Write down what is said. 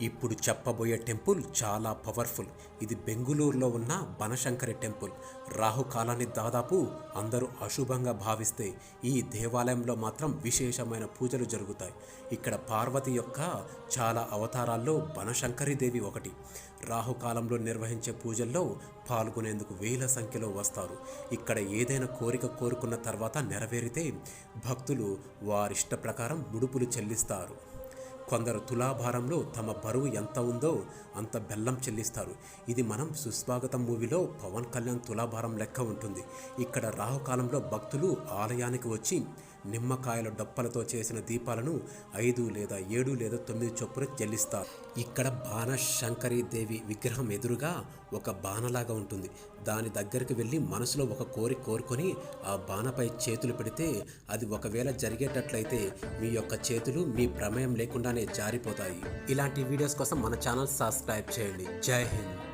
ఇప్పుడు చెప్పబోయే టెంపుల్ చాలా పవర్ఫుల్. ఇది బెంగుళూరులో ఉన్న బనశంకరి టెంపుల్. రాహుకాలాన్ని దాదాపు అందరూ అశుభంగా భావిస్తే ఈ దేవాలయంలో మాత్రం విశేషమైన పూజలు జరుగుతాయి. ఇక్కడ పార్వతి యొక్క చాలా అవతారాల్లో బనశంకరి దేవి ఒకటి. రాహుకాలంలో నిర్వహించే పూజల్లో పాల్గొనేందుకు వేల సంఖ్యలో వస్తారు. ఇక్కడ ఏదైనా కోరిక కోరుకున్న తర్వాత నెరవేరితే భక్తులు వారిష్ట ప్రకారం ముడుపులు చెల్లిస్తారు. కొందరు తులాభారంలో తమ బరువు ఎంత ఉందో అంత బెల్లం చెల్లిస్తారు. ఇది మనం సుస్వాగతం మూవీలో పవన్ కళ్యాణ్ తులాభారం లెక్క ఉంటుంది. ఇక్కడ రాహుకాలంలో భక్తులు ఆలయానికి వచ్చి నిమ్మకాయల డొప్పలతో చేసిన దీపాలను ఐదు లేదా ఏడు లేదా తొమ్మిది చొప్పున చెల్లిస్తారు ఇక్కడ బాణశంకరి దేవి విగ్రహం ఎదురుగా ఒక బాణలాగా ఉంటుంది. దాని దగ్గరికి వెళ్ళి మనసులో ఒక కోరిక కోరుకొని ఆ బాణపై చేతులు పెడితే అది ఒకవేళ జరిగేటట్లయితే మీ యొక్క చేతులు మీ ప్రమేయం లేకుండానే జారిపోతాయి. ఇలాంటి వీడియోస్ కోసం మన ఛానల్ సబ్స్క్రైబ్ చేయండి. జై హింద్.